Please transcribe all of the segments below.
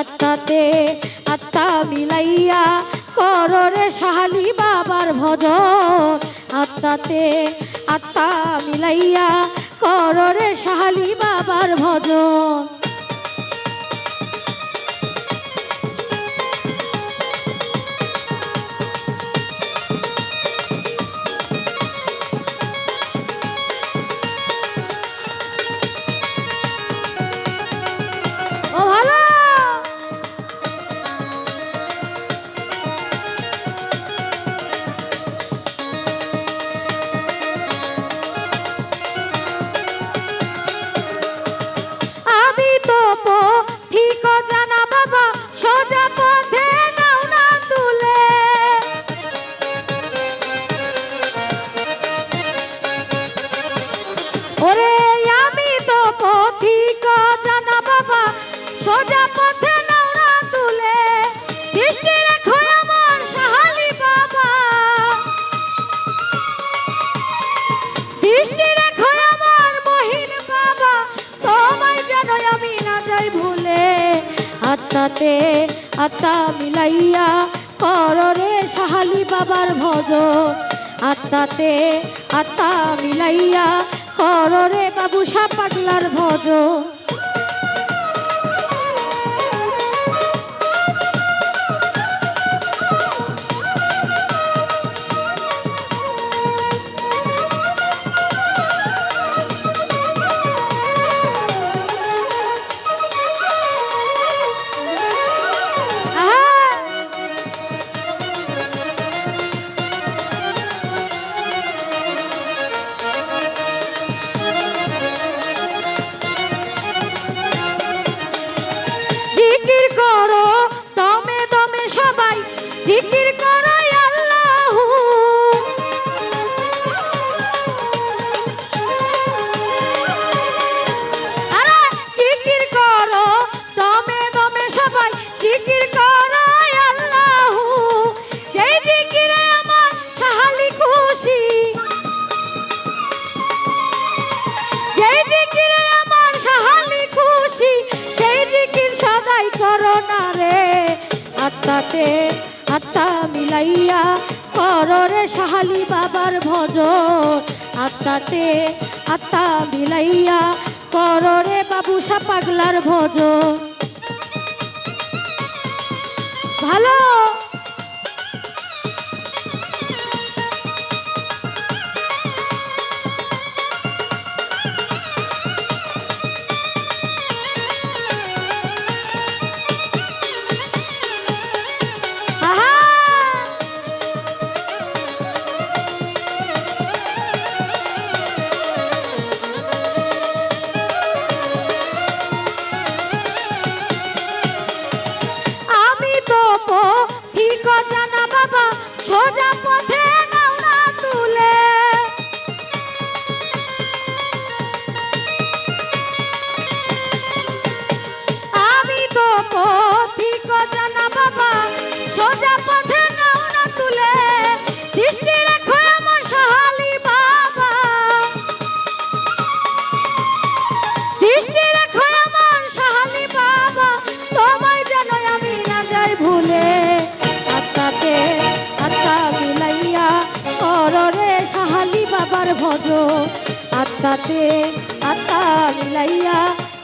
আত্মাতে আত্মা মিলাইয়া কররে শাহালি বাবার ভজন। আত্মাতে আত্মা মিলাইয়া কররে শাহালি বাবার ভজন। তাতে আত্মা মিলাইয়া কররে সাহালি বাবার ভজন। আত্মাতে আত্মা মিলাইয়া পররে বাবু পাগলার ভজন। করোনারে আত্মাতে আত্মা মিলাইয়া কররে সাহালি বাবার ভজ আত্মাতে আত্মা মিলাইয়া কররে বাবুসা পাগলার ভজ ভালো? নজর আত্মাতে আত্মা মিলাইয়া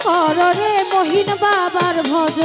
কররে মহিন বাবার ভজ।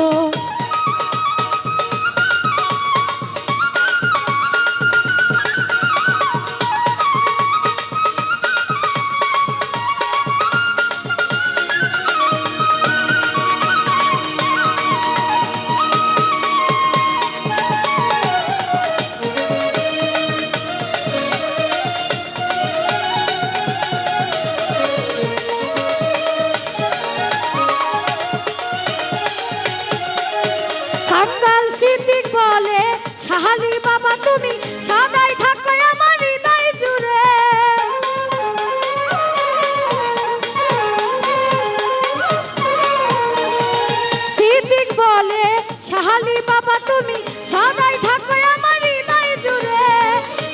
তুমি সদাই থাকো আমার হৃদয় জুড়ে।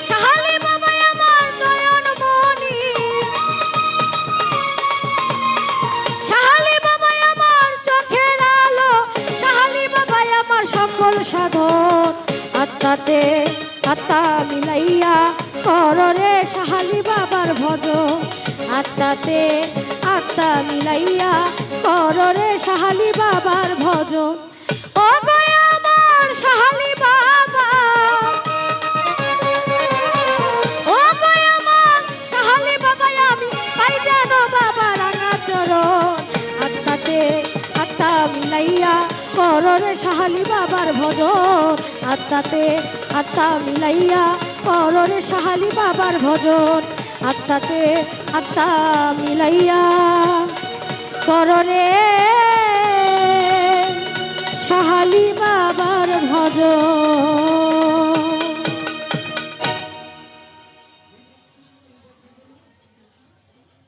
সাহালি বাবা আমার নয়ন মনি সাহালি বাবা আমার চোখের আলো। সাহালি বাবা আমার সকল সাধন। আত্মাতে আত্মা মিলাইয়া কররে সাহালি বাবার ভজ আত্মাতে আত্মা মিলাইয়া কররে সাহালি বাবার ভজন। সাহালি বাবা। ও আমার সাহালি বাবা বাবা কররে সাহালি বাবার ভজন। আত্মাতে আত্মা মিলাইয়া কররে সাহালি বাবার ভজন। আত্মাতে আত্মা মিলাইয়া কররে সাহালি বাবার ভজন